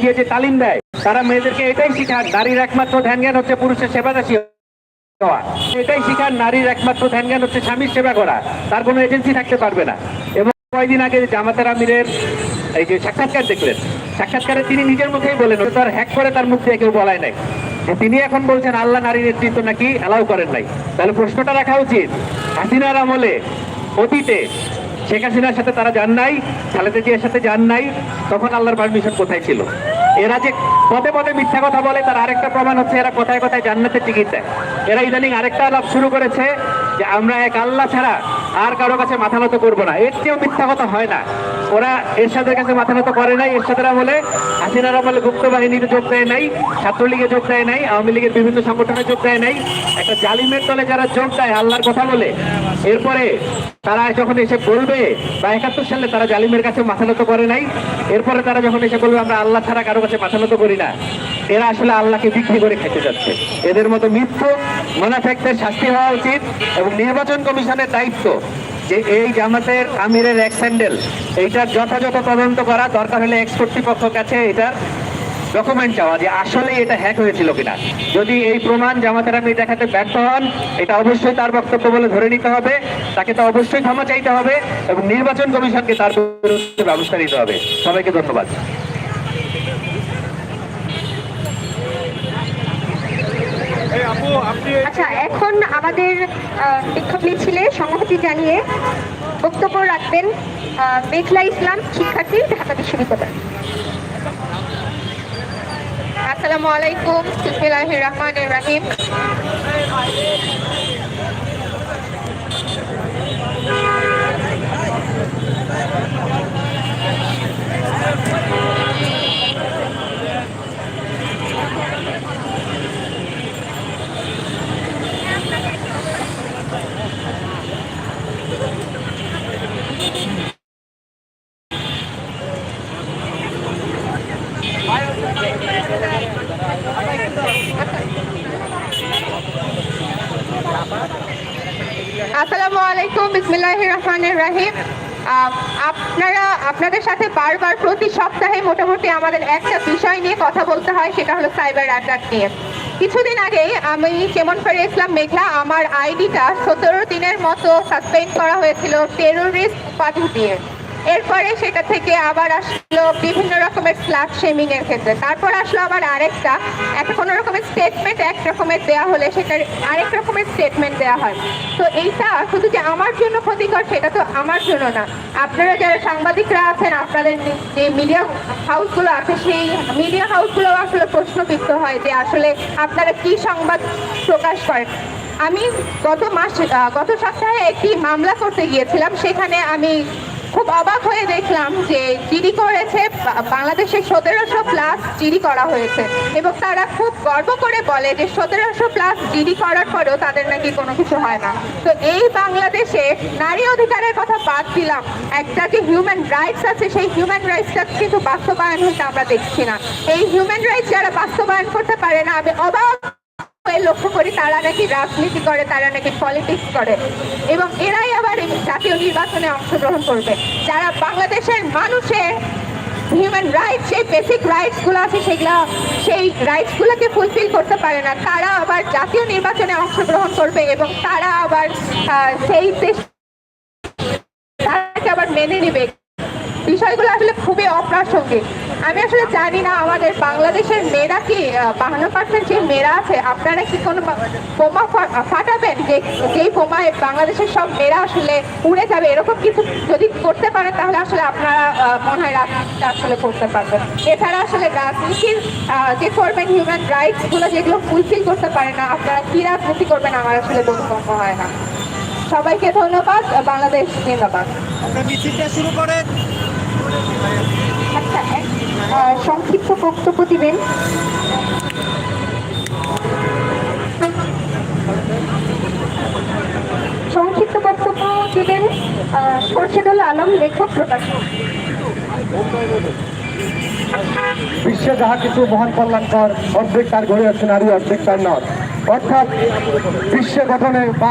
গিয়ে যে তালিম দেয়, তারা মেয়েদেরকে এটাই শিখান, নারীর একমাত্র ধ্যান জ্ঞান হচ্ছে পুরুষের এটাই শিখান, নারীর একমাত্র ধ্যান জ্ঞান হচ্ছে স্বামীর সেবা করা। তার কোনো এজেন্সি থাকতে পারবে না। এবং আগে জামাতার আমিরের এই যে সাক্ষাৎকার দেখলেন, সাক্ষাৎকারে তিনি নিজের মুখেই বলেন তার হ্যাক করে তার মুখ দিয়ে কেউ বলায় নাই। তিনি এখন বলছেন, আল্লাহ নারী নেতৃত্ব নাকি অ্যালাউ করেন নাই? তাহলে প্রশ্নটা রাখা উচিত, হাসিনার আমলে, অতীতে শেখ হাসিনার সাথে তারা যান নাই, খালেদা জিয়ার সাথে যান নাই, তখন আল্লাহর পারমিশন কোথায় ছিল? এরা যে পদে পদে মিথ্যা কথা বলে, তার আরেকটা প্রমাণ হচ্ছে এরা কোথায় কোথায় জান্নাতের টিকিট দেয়। এরা ইদানিং আরেকটা আলাপ শুরু করেছে যে আমরা এক আল্লাহ ছাড়া আর কারও কাছে মাথা নত করব না। এর চেয়েও মিথ্যা কথা হয় না। ওরা এরশাদের কাছে মাথা নত করে নাই। এরশাদের বলে হাসিনার আমলে গুপ্ত বাহিনীতে যোগ দেয় নাই ছাত্রলীগে যোগ দেয় নাই, আওয়ামী লীগের বিভিন্ন সংগঠনে যোগ দেয় নাই। একটা জালিমের দলে যারা যোগ দেয়, আল্লাহর কথা বলে, এরপরে তারা যখন এসে বলবে, বা একাত্তর সালে তারা জালিমের কাছে মাথা নত করে নাই, এরপরে তারা যখন এসে বলবে, আমরা আল্লাহ ছাড়া কারও কাছে মাথা নত করি না। এরা আসলে আল্লাহকে বিক্রি করে খেতে যাচ্ছে। এদের মতো মিথ্য, মোনাফেকদের শাস্তি হওয়া উচিত এবং নির্বাচন কমিশনের দায়িত্ব যে এই জামাতের আমিরের এক স্যান্ডেল, এইটার যথাযথ তদন্ত করা, দরকার হলে এক্স কর্তৃপক্ষ কাছে এটার ডকুমেন্ট চাওয়া যে আসলে এটা হ্যাক হয়েছিল কিনা। যদি এই প্রমাণ জামাতের আমির দেখাতে ব্যর্থ হন, এটা অবশ্যই তার বক্তব্য বলে ধরে নিতে হবে, তাকে তো অবশ্যই ক্ষমা চাইতে হবে এবং নির্বাচন কমিশনকে তার বিরুদ্ধে ব্যবস্থা নিতে হবে। সবাইকে ধন্যবাদ। আচ্ছা এখন আমাদের বিক্ষোভ মিছিলে সংহতি জানিয়ে বক্তব্য রাখবেন মেঘলা ইসলাম, শিক্ষার্থী, ঢাকা বিশ্ববিদ্যালয়। আসসালামু আলাইকুম বিসমিল্লাহির রহমানির রহিম। আসসালামু আলাইকুম, বিসমিল্লাহির রহমানের রহিম। আপনারা, আপনাদের সাথে বারবার প্রতি সপ্তাহে মোটামুটি আমাদের একটা বিষয় নিয়ে কথা বলতে হয়, সেটা হলো সাইবার অ্যাটাক নিয়ে। কিছুদিন আগে আমি চেমন ফেরে ইসলাম মেঘলা, আমার আইডিটা সতেরো দিনের মতো সাসপেন্ড করা হয়েছিল টেরোরিস্ট উপাধি দিয়ে। এরপরে সেটা থেকে আবার আসলো বিভিন্ন রকমের স্ল্যাট শেমিং এর ক্ষেত্রে। তারপর আসলো আবার আরেকটা। একটা কোনো রকমের স্টেটমেন্ট এক রকমের দেয়া হলে সেটার আরেক রকমের স্টেটমেন্ট দেওয়া হয়। তো এইটা শুধু যে আমার জন্য ক্ষতিকর, সেটা তো আমার জন্য না। আপনারা যারা সাংবাদিকরা আছেন, আপনাদের যে মিডিয়া হাউসগুলো আছে, সেই মিডিয়া হাউসগুলো আসলে প্রশ্নবিদ্ধ হয় যে আসলে আপনারা কি সংবাদ প্রকাশ করেন। আমি গত মাস গত সপ্তাহে একটি মামলা করতে গিয়েছিলাম। সেখানে আমি খুব অবাক হয়ে দেখলাম যে জিডি করেছে বাংলাদেশে সতেরোশো প্লাস জিডি করা হয়েছে। এবং তারা খুব গর্ব করে বলে যে সতেরোশো প্লাস জিডি করার পরেও তাদের নাকি কোনো কিছু হয় না। তো এই বাংলাদেশে নারী অধিকারের কথা বাদ দিলাম। একটা যে হিউম্যান রাইটস আছে, সেই হিউম্যান রাইটসটা কিন্তু বাস্তবায়ন হতে আমরা দেখছি না। এই হিউম্যান রাইটস যারা বাস্তবায়ন করতে পারে না, আমি অবাক লক্ষ্য করি তারা নাকি রাজনীতি করে, তারা নাকি পলিটিক্স করে। এবং এরাই আবার জাতীয় নির্বাচনে অংশগ্রহণ করবে। যারা বাংলাদেশের মানুষের হিউম্যান রাইটস সেই বেসিক রাইটসগুলো আছে, সেগুলা, সেই রাইটস গুলোকে ফুলফিল করতে পারে না, তারা আবার জাতীয় নির্বাচনে অংশগ্রহণ করবে এবং তারা আবার সেই দেশ তাকে আবার মেনে নেবে। খুবই অপ্রাসঙ্গিক আমি আসলে জানি না আমাদের বাংলাদেশের মেয়েরা কি বাহান্ন পার্সেন্ট যে মেয়েরা আছে, আপনারা কি কোনো বোমা ফাটাবেন? যে, যেই বোমায় বাংলাদেশের সব মেয়েরা আসলে উড়ে যাবে, এরকম কিছু যদি করতে পারেন, তাহলে আসলে আপনারা মনে হয় রাজনীতিটা আসলে করতে পারবেন। এছাড়া আসলে রাজনীতির যে করবেন হিউম্যান রাইটসগুলো, যেগুলো ফুলফিল করতে পারে না, আপনারা কি রাজনীতি করবেন আমার আসলে বোধগম্য হয় না। সবাইকে ধন্যবাদ, বাংলাদেশ জিন্দাবাদ। মিছিলটা শুরু করেন। আচ্ছা সংক্ষিপ্ত বক্তব্য দিবেন। সংক্ষিপ্ত বক্তব্য দিবেন খোরশেদুল আলম, লেখক, প্রকাশক। বিশ্বে যাহা কিছু মহান কল্যাণকর, অর্ধেক তার ঘরে আছে নারী, অর্ধেক তার নর। অর্থাৎ বিশ্ব গঠনে বা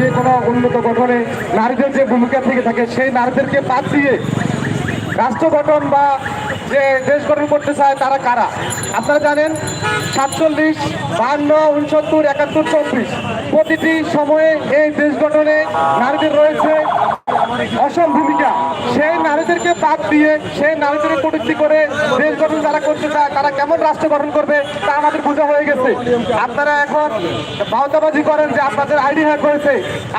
যে কোনো উন্নত গঠনে নারীদের যে ভূমিকা থেকে থাকে, সেই নারীদেরকে বাদ দিয়ে রাষ্ট্র গঠন বা যে দেশ গঠন করতে চায় তারা কারা? আপনারা জানেন, সাতচল্লিশ, বান্ন উনসত্তর একাত্তর চব্বিশ প্রতিটি সময়ে এই দেশ গঠনে নারীদের রয়েছে অসম ভূমিকা সেই নারীদেরকে বাদ দিয়ে, সেই নারীদেরকে কটূক্তি করে দেশ গঠন যারা করতে চায়, তারা কেমন রাষ্ট্র গঠন করবে, তা আমাদের বোঝা হয়ে গেছে। আপনারা এখন বাউতাবাজি করেন যে আপনাদের আইডি হ্যাক হয়েছে।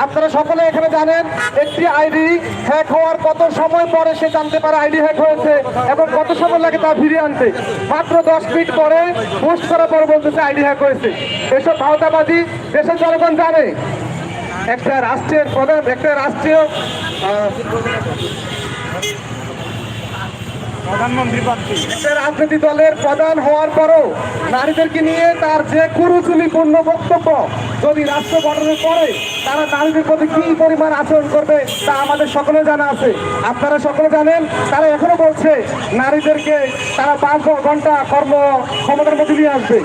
আপনারা সকলে এখানে জানেন, একটি আইডি হ্যাক হওয়ার কত সময় পরে সে জানতে পারে আইডি হ্যাক হয়েছে এবং কত সময় লাগে তা ফিরিয়ে আনতে। মাত্র দশ মিনিট পরে পোস্ট করার পরে বলতেছে আইডি হ্যাক হয়েছে। এসব ভাওতাবাজি দেশের জনগণ জানে। একটা রাষ্ট্রের প্রধান একটা রাষ্ট্রীয় আহ, প্রধানমন্ত্রী প্রার্থী একটা রাজনীতি দলের প্রধান হওয়ার পরও নারীদেরকে নিয়ে তার যে কুরুচুলিপূর্ণ বক্তব্য, যদি রাষ্ট্র গঠনের পরে তারা নারীদের প্রতি কি পরিমাণ আচরণ করবে তা আমাদের সকলে জানা আছে। আপনারা সকলে জানেন, তারা এখনও বলছে নারীদেরকে তারা পাঁচ ঘণ্টা কর্ম ক্ষমতার মধ্যে নিয়ে আসবে।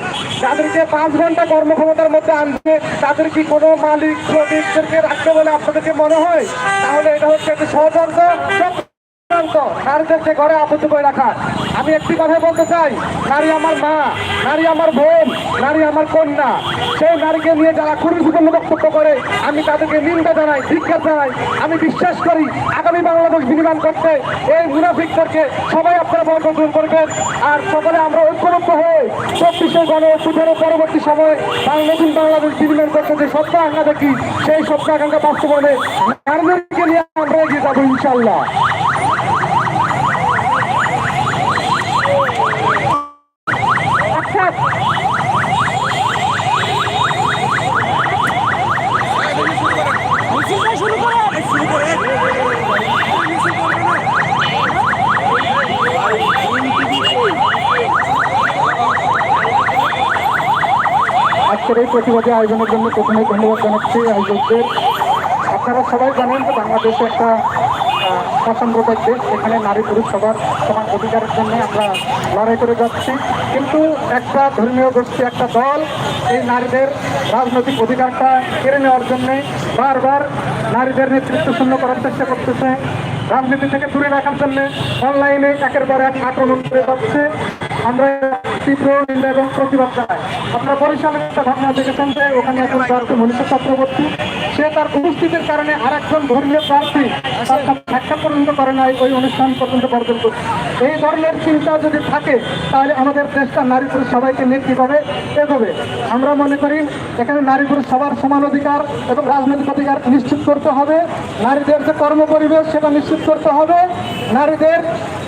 যাদেরকে পাঁচ ঘণ্টা কর্মক্ষমতার মধ্যে আনবে, তাদের কি কোনো মালিক শ্রমিকদেরকে রাখবে বলে আপনাদেরকে মনে হয়? তাহলে এটা হচ্ছে একটা ষড়যন্ত্র ঘরে আবদ্ধ করে আমি একটি কথা বলতে চাই। নারী আমার মা, নারী আমার বোন, নারী আমার কন্যা। সেই নারীকে নিয়ে যারা বক্তব্য করে, আমি তাদেরকে নিন্দা জানাই জানাই। আমি বিশ্বাস করি, আগামী বাংলাদেশ বিনির্মাণ করতে এই মুনাফিকদেরকে সবাই আপনারা বর্জন করবেন। আর সকলে আমরা ঐক্যবদ্ধ হয়ে চব্বিশে গণ অভ্যুত্থানের পরবর্তী সময়ে নতুন বাংলাদেশ বিনির্মাণ করতে যে স্বপ্ন আঁকা দেখি, সেই স্বপ্ন আকাঙ্ক্ষা বাস্তবায়নে নারীদেরকে নিয়ে আমরা এগিয়ে যাব ইনশাল্লাহ আজকের এই প্রতিবাদী আয়োজনের জন্য প্রথমে ধন্যবাদ জানাচ্ছি আয়োজকদের। আপনারা সবাই জানেন যে বাংলাদেশ একটা অসাম্প্রদায়িক দেশ এখানে নারী পুরুষ সবার সমান অধিকারের জন্য আমরা লড়াই করে যাচ্ছি। কিন্তু একটা ধর্মীয় গোষ্ঠী, একটা দল, এই নারীদের রাজনৈতিক অধিকারটা কেড়ে নেওয়ার জন্য বারবার নারীদের নেতৃত্ব শূন্য করার চেষ্টা করতেছে। রাজনীতি থেকে দূরে রাখার জন্য অনলাইনে একের পর এক আক্রমণ করে যাচ্ছে। আমরা তীব্র নিন্দা প্রতিবাদ জানায়। আপনারা একটা ঘটনা দেখেছেন যে ওখানে এখন মনীষা চক্রবর্তী। সে তার উপস্থিতির কারণে আর আরেকজন ধর্মীয় প্রার্থী সাক্ষাৎ পর্যন্ত করে নাই, ওই অনুষ্ঠান পর্যন্ত করছে। এই ধরনের চিন্তা যদি থাকে, তাহলে আমাদের দেশটা নারী পুরুষ সবাইকে নিয়ে কীভাবে এগোবে? আমরা মনে করি এখানে নারী পুরুষ সবার সমান অধিকার এবং রাজনৈতিক অধিকার নিশ্চিত করতে হবে। নারীদের যে কর্ম পরিবেশ, সেটা নিশ্চিত করতে হবে। নারীদের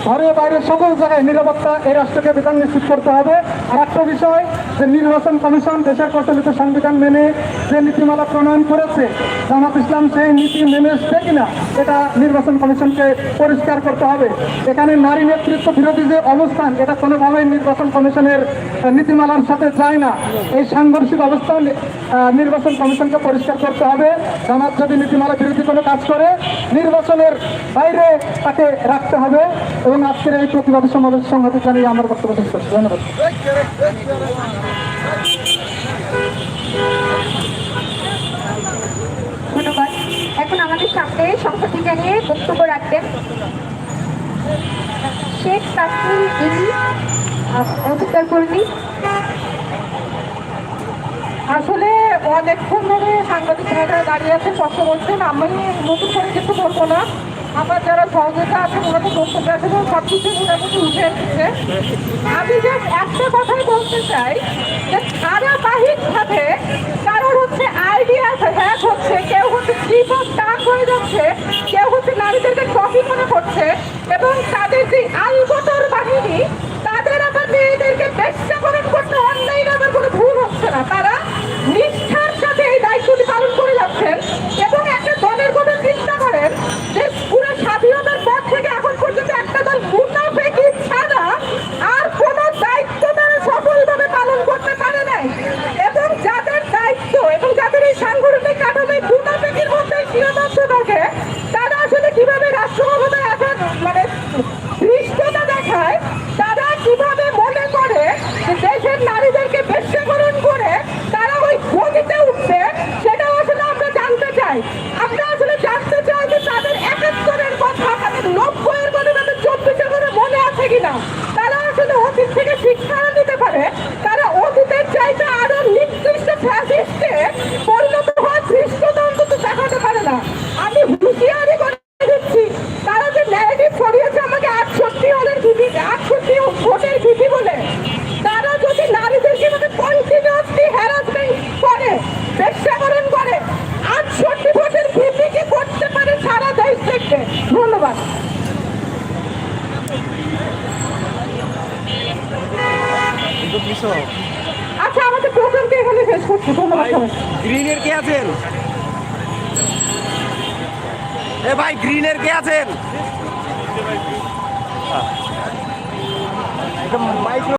ঘরে বাইরে সকল জায়গায় নিরাপত্তা এই রাষ্ট্রকে বিধান নিশ্চিত করতে হবে। আর একটা বিষয়, যে নির্বাচন কমিশন দেশের প্রচলিত সংবিধান মেনে যে নীতিমালা প্রণয়ন করেছে জামাত ইসলাম সেই নীতি মেনে এসছে কিনা এটা নির্বাচন কমিশনকে পরিষ্কার করতে হবে। এখানে নারী নেতৃত্ব বিরোধী যে অবস্থান এটা কোনোভাবেই নির্বাচন কমিশনের নীতিমালার সাথে যায় না। এই সাংঘর্ষিক অবস্থান আহ, নির্বাচন কমিশনকে পরিষ্কার করতে হবে। জামাত যদি নীতিমালা বিরোধী কোনো কাজ করে নির্বাচনের বাইরে তাকে রাখতে হবে এবং আজকের এই প্রতিবাদী সমাবেশ সংহতি জানিয়ে আমার বক্তব্য শেষ করছি। ধন্যবাদ এখন সামনে সংসদী জানিয়ে বক্তব্য রাখবেন। শেখ তাসমিল ইলি অধিকার কর্মী। আসলে অনেকক্ষণ ধরে সাংবাদিক ভাইরা দাঁড়িয়ে আছেন কথা বলছেন আমি নতুন করে কিছু বলব না। আমার যারা সহযোগিতা আছে তো বক্তব্য আছে সব কিছু মোটামুটি উঠে এসেছে। আমি যে একটা কথাই বলতে চাই যে ধারাবাহিকভাবে কারোর হচ্ছে আইডিয়া আচ্ছা আমাদের প্রোগ্রামকে এখানে শেষ করছি ধন্যবাদ গ্রিনের কে আছেন? এ ভাই গ্রিনের কে আছেন? আচ্ছা, মাইক্রো